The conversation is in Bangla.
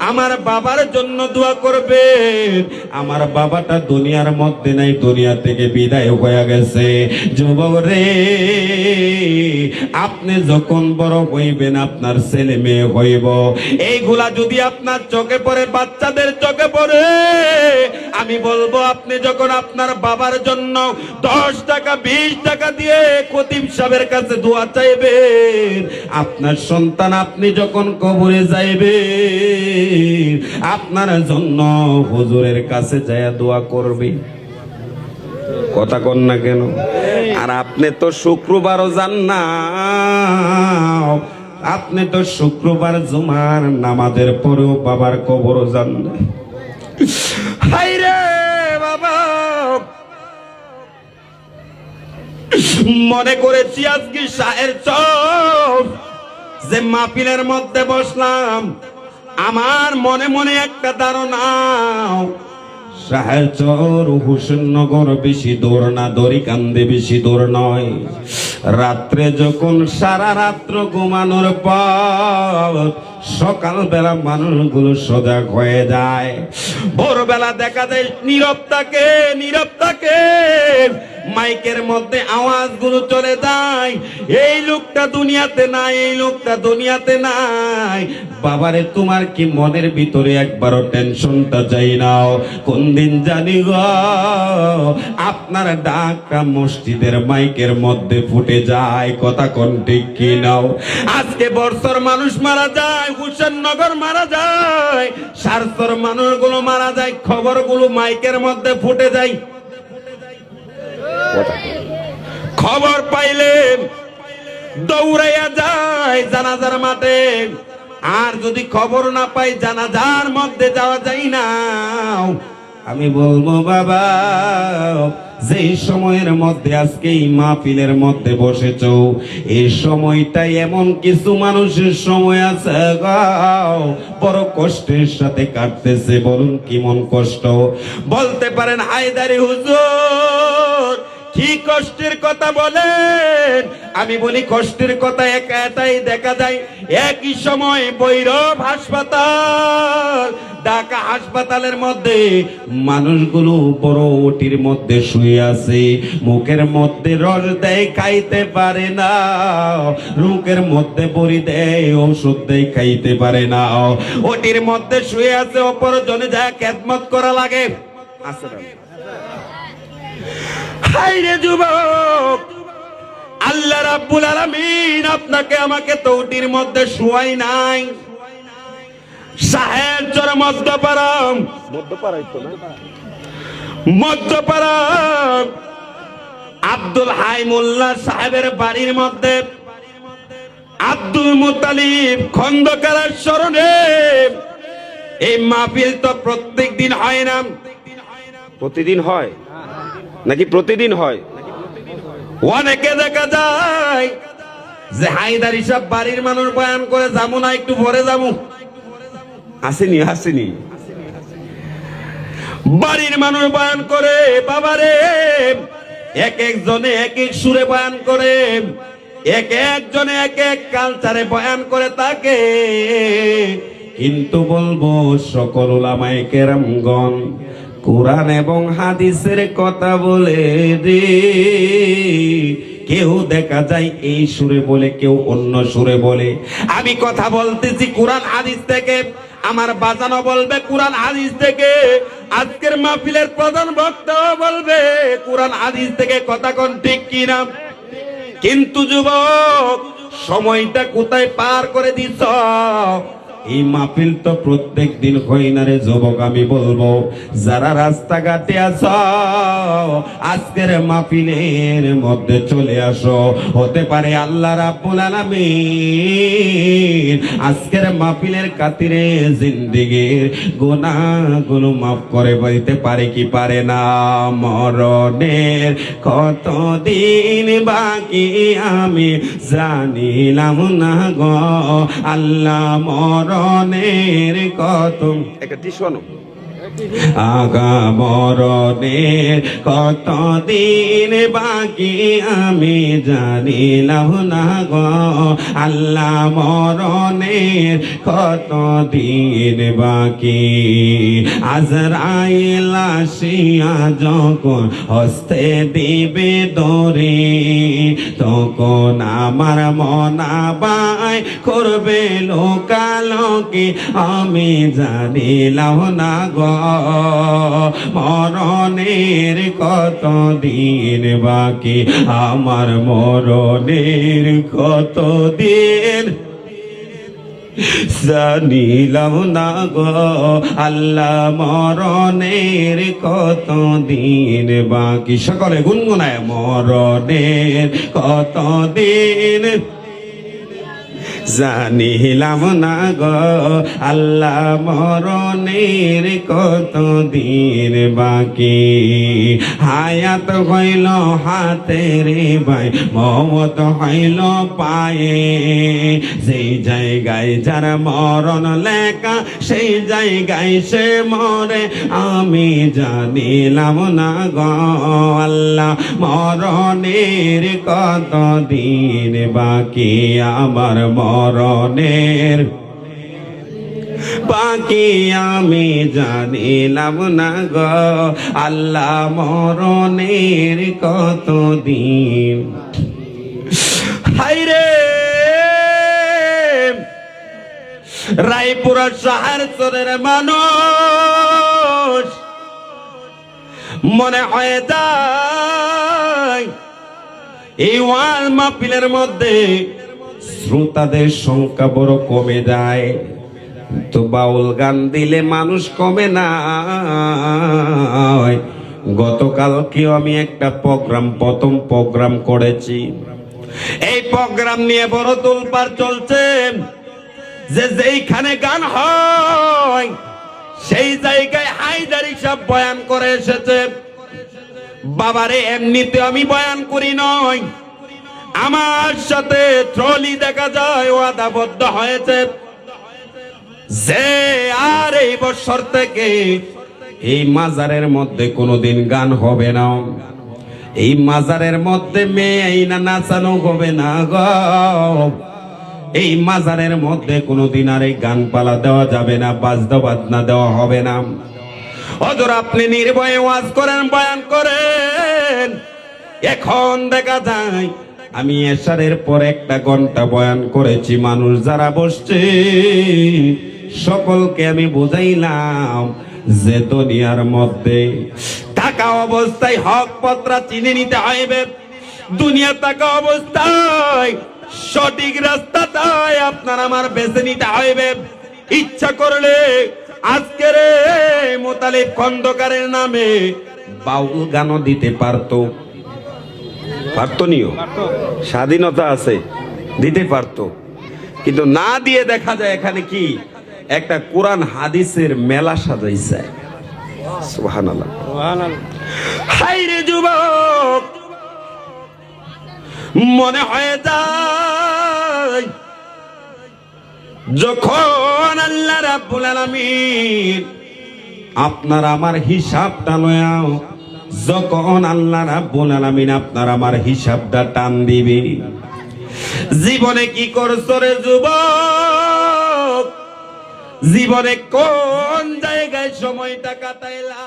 আমার বাবার জন্য দোয়া করবেন। আমার বাবাটা দুনিয়ার মধ্যে নাই, দুনিয়া থেকে বিদায় হয়ে গেছে। যুবক রে, আপনি যখন বড় হইবেন, আপনার ছেলে মেয়ে হইব। এইগুলা যদি আপনার চোখে পড়ে, বাচ্চাদের চোখে পড়ে, আমি বলব, আপনি যখন আপনার বাবার জন্য দশ টাকা, বিশ টাকা দিয়ে খতিব সাহেবের কাছে দোয়া চাইবেন, আপনার সন্তান আপনি যখন কবরে যাইবেন, আপনার জন্য হুজুরের কাছে যায় দোয়া করবে। কথা কন না কেন? আর আপনি তো শুক্রবারও যান না। আপনি তো শুক্রবার জুমার নামাজের পরেও বাবার কবরও যান মনে করেছি আজকে শাহের চর যে মাহফিলের মধ্যে বসলাম। আমার মনে মনে একটা ধারণা শাহের চর হুসেননগর বেশি দূর না দড়ি কান্দে বেশি দূর নয়। রাত্রে যখন সারা রাত্র ঘুমানোর পর সকালবেলা মানুষগুলো সজাগ হয়ে যায়। ভোরবেলা দেখা যায় নীরব তাকে নীরব থাকে মাইকের মধ্যে আওয়াজগুলো চলে যায়। এই লোকটা দুনিয়াতে নাই, এই লোকটা দুনিয়াতে নাই। বাবারে, তোমার কি মনের ভিতরে একবারও টেনশনটা যাই নাও কোন দিন জানি আপনার ডাকটা মসজিদের মাইকের মধ্যে ফুটে যায়। কথা কোন ঠিক কি নাও আজকে বর্ষর মানুষ মারা যায়, হুসেননগর মারা যায়, সারসর মানুষগুলো মারা যায়, খবরগুলো মাইকের মধ্যে ফুটে যায়। খবর পাইলে দৌড়াইয়া যায় জানাজার মাঠে। আর যদি খবর না পাই, জানাজার মধ্যে যাওয়া যায় না। আমি বলব, বাবা, যে সময়ের মধ্যে আজকে এই মাহফিলের মধ্যে বসেছ এই সময়টাই এমন কিছু মানুষের সময় আছে বড় কষ্টের সাথে কাটতেছে, বলুন কি মন কষ্ট? বলতে পারেন, হায়দারি হুজুর। কি কষ্টের কথা বলেন? আমি বলি কষ্টের কথা একা এটাই দেখা যায়। একই সময় বৈরব হাসপাতাল, ঢাকা হাসপাতালের মধ্যে মানুষগুলো বড় ওটির মধ্যে শুয়ে আছে। মুখের মধ্যে রস দেয়, খাইতে পারে না। রুকের মধ্যে বড়ি দেয় ঔষধ দেয়, খাইতে পারে না। ওটির মধ্যে শুয়ে আছে, অপরজনে যা খেদমত করা লাগে। আসসালাম হাইরে যুবক আল্লাহ রাব্বুল আলামিন আপনাকে আমাকে তৌটির মধ্যে শুয়াই নাই। সাহেব চর মধ্যপাড়ায় তো না। মধ্যপাড়াম। আব্দুল হাই মোল্লা সাহেবের বাড়ির মধ্যে। আব্দুল মুতালিব খন্দকারের স্মরণে। এই মাহফিল তো প্রত্যেক দিন হয় না। প্রতিদিন হয়। নাকি প্রতিদিন হয়? অনেকে দেখা যায় যে হায়দার হিসাব বাড়ির মানুষ বয়ান করে, যাব না, একটু পরে যাব। আসেনি আসেনি। বাড়ির মানুষ বয়ান করে, বাবারে, এক এক জনে এক এক সুরে বয়ান করে, এক একজনে এক এক কালচারে বয়ান করে তাকে। কিন্তু বলব, সকল ওলামায়ে কেরামগণ কোরআন এবং হাদিসের কথা বলে রে কেউ দেখা যায় এই সুরে বলে, কেউ অন্য সুরে বলে। আমি কথা বলতেছি কোরআন হাদিস থেকে। আমার বাজানো বলবে কোরআন হাদিস থেকে। আজকের মাহফিলের প্রধান ভক্ত বলবে, কোরআন হাদিস থেকে কথা কোন ঠিক কিনা? কিন্তু যুবক, সময়টা কোথায় পার করে দিছ? এই মাহফিল তো প্রত্যেক দিন হয় না রে যুবক, আমি বলব, যারা রাস্তাঘাটে আছ, আজকের মাহফিলের মধ্যে চলে আসো। হতে পারে আল্লাহ রাব্বুল আলামিন আজকের মাহফিলের কাতিরে জিন্দিগির গুনাহগুলো মাফ করে দিতে পারে কি পারে না? মরণের কতদিন বাকি আমি জানিলাম না গো, আল্লাহ মরণের কত একটা টিস্যু আনো। আগা মরণের কতদিন বাকি আমি জানিলাম না গো। আল্লাহ মরণের কতদিন বাকি। আজরাইল আসিয়া যখন হস্তে দিবে দরে তখন আমার মনাবাই করবে লোকালোকে আমি জানিলাম না গো। মরণের কত দিন বাকি? আমার মরণের কত দিন? জানিলাম না গো, আল্লাহ মরণের কত দিন বাকি? সকলে গুনগুনায়, মরণের কত দিন? জানিলাম না গো, আল্লাহ মরণের কত দিন বাকি? হায়াত হইল হাতে রে ভাই মমত হইল পায়ে। সেই জায়গায় যার মরণ লেখা, সেই জায়গায় সে মরে। আমি জানিলাম না গো, আল্লাহ মরণের কত দিন বাকি? আমার মরণের। বাকি আমি জানিলাম না গ, আল্লাহ মরণের কত দিন। হাইরে রায়পুরা শহর চরের মানুষ, মনে হয় যায়, এই ওয়াল মাহফিলের মধ্যে শ্রোতাদের সংখ্যা বড় কমে যায়। তো বাউল গান দিলে মানুষ কমে না। গতকালকেও আমি একটা প্রোগ্রাম, প্রথম প্রোগ্রাম করেছি। এই প্রোগ্রাম নিয়ে বড় তোলপার চলছে। যে যেইখানে গান হয়, সেই জায়গায় হাইদারি সব বয়ান করে এসেছে। বাবারে, এমনিতে আমি বয়ান করি নয়। আমার সাথে ট্রলি দেখা যায় ওয়াদাবদ্ধ হয়েছে। যে আর এই বছর থেকে এই মাজারের মধ্যে কোনোদিন গান হবে না। এই মাজারের মধ্যে মেয়ে না নাচানো হবে না গ। এই মাজারের মধ্যে কোনোদিন আর এই গান পালা দেওয়া যাবে না, বাজনা দেওয়া হবে না। অদর আপনি নির্ভয়ে ওয়াজ করেন, বয়ান করেন। এখন দেখা যায় আমি এশারের পর একটা ঘণ্টা বয়ান করেছি, মানুষ যারা বসছে, সকলকে আমি বুঝাইলাম যে দুনিয়ার মধ্যে টাকা অবস্থায় হক পত্রা চিনে নিতে হইবে। দুনিয়া টাকা অবস্থায় সঠিক রাস্তাটাই আপনার আমার বেছে নিতে হইবে। ইচ্ছা করলে আজকের মোতালেব খন্দকারের নামে বাউল গানও দিতে পারতো। পারতো? নিও স্বাধীনতা আছে দিতে পারতো। কিন্তু না দিয়ে দেখা যায় এখানে কি? একটা কোরআন হাদিসের মেলা সাজাইছে। যুবক মনে হয়ে যায় যখন আল্লাহ রাব্বুল আলামিন আপনার আমার হিসাবটা লয়াও যখন আল্লাহ রাব্বুল আলামিন আপনার আমার হিসাবটা টান দিবে, জীবনে কি করছ রে যুবক? জীবনে কোন জায়গায় সময়টা কাটাইলা?